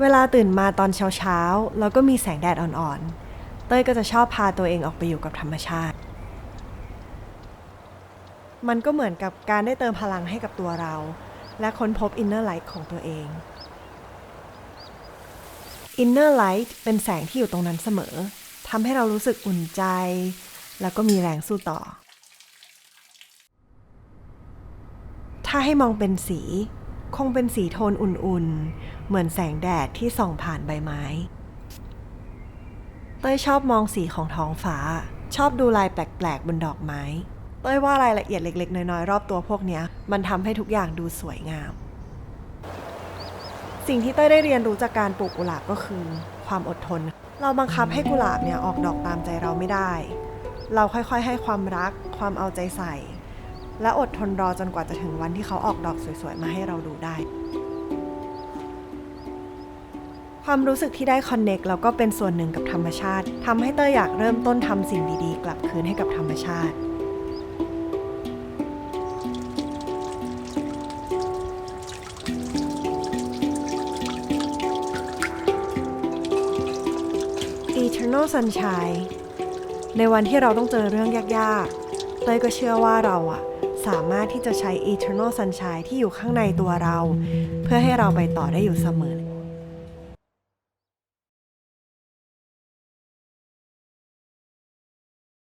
เวลาตื่นมาตอนเช้าๆ แล้วก็มีแสงแดดอ่อนๆ เต้ยก็จะชอบพาตัวเองออกไปอยู่กับธรรมชาติ มันก็เหมือนกับการได้เติมพลังให้กับตัวเรา และค้นพบอินเนอร์ไลท์ของตัวเองอินเนอร์ไลท์เป็นแสงที่อยู่ตรงนั้นเสมอทำให้เรารู้สึกอุ่นใจ แล้วก็มีแรงสู้ต่อ ถ้าให้มองเป็นสี คงเป็นสีโทนอุ่นๆ เหมือนแสงแดดที่ส่องผ่านใบไม้ เต้ยชอบมองสีของท้องฟ้า ชอบดูลายแปลกๆ บนดอกไม้ เต้ยว่ารายละเอียดเล็ก ๆ น้อยๆ รอบตัวพวกนี้มันทำให้ทุกอย่างดูสวยงาม สิ่งที่เต้ยได้เรียนรู้จากการปลูกกุหลาบก็คือ ความอดทน เราบังคับให้กุหลาบเนี่ยออกดอกตามใจเราไม่ได้ เราค่อยๆ ให้ความรัก ความเอาใจใส่ และอดทนรอจนกว่าจะถึงวันที่เขาออกดอกสวยๆ มาให้เราดูได้ ความรู้สึกที่ได้คอนเน็กแล้วก็เป็นส่วนหนึ่งกับธรรมชาติทำให้เต้ยอยากเริ่มต้นทำสิ่งดีๆ กลับคืนให้กับธรรมชาติ Eternal Sunshine ในวันที่เราต้องเจอเรื่องยากๆ เต้ยก็เชื่อว่าเราอะ สามารถที่จะใช้ Eternal Sunshine ที่อยู่ข้างในตัวเรา เพื่อให้เราไปต่อได้อยู่เสมอ